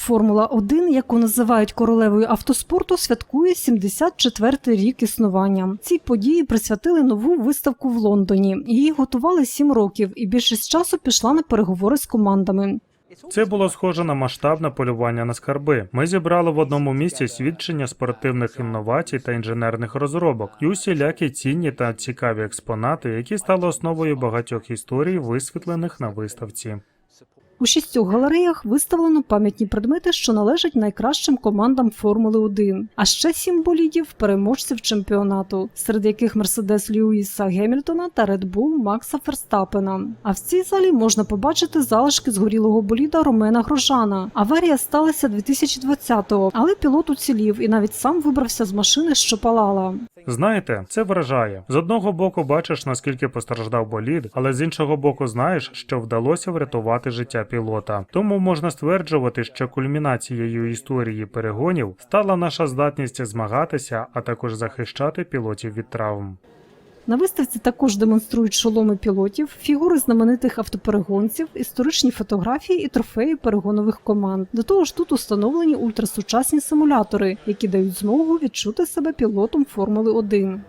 Формула 1, яку називають королевою автоспорту, святкує 74-й рік існування. Цій події присвятили нову виставку в Лондоні. Її готували 7 років, і більшість часу пішла на переговори з командами. Це було схоже на масштабне полювання на скарби. Ми зібрали в одному місці свідчення спортивних інновацій та інженерних розробок і усілякі цінні та цікаві експонати, які стали основою багатьох історій, висвітлених на виставці. У шістьох галереях виставлено пам'ятні предмети, що належать найкращим командам Формули 1, а ще сім болідів переможців чемпіонату, серед яких Мерседес Льюіса Гемільтона та Bull Макса Ферстапена. А в цій залі можна побачити залишки згорілого боліда Ромена Грожана. Аварія сталася 2020-го, але пілот уцілів і навіть сам вибрався з машини, що палала. Знаєте, це вражає. З одного боку бачиш, наскільки постраждав болід, але з іншого боку знаєш, що вдалося врятувати життя пілота. Тому можна стверджувати, що кульмінацією історії перегонів стала наша здатність змагатися, а також захищати пілотів від травм. На виставці також демонструють шоломи пілотів, фігури знаменитих автоперегонців, історичні фотографії і трофеї перегонових команд. До того ж, тут установлені ультрасучасні симулятори, які дають змогу відчути себе пілотом Формули 1.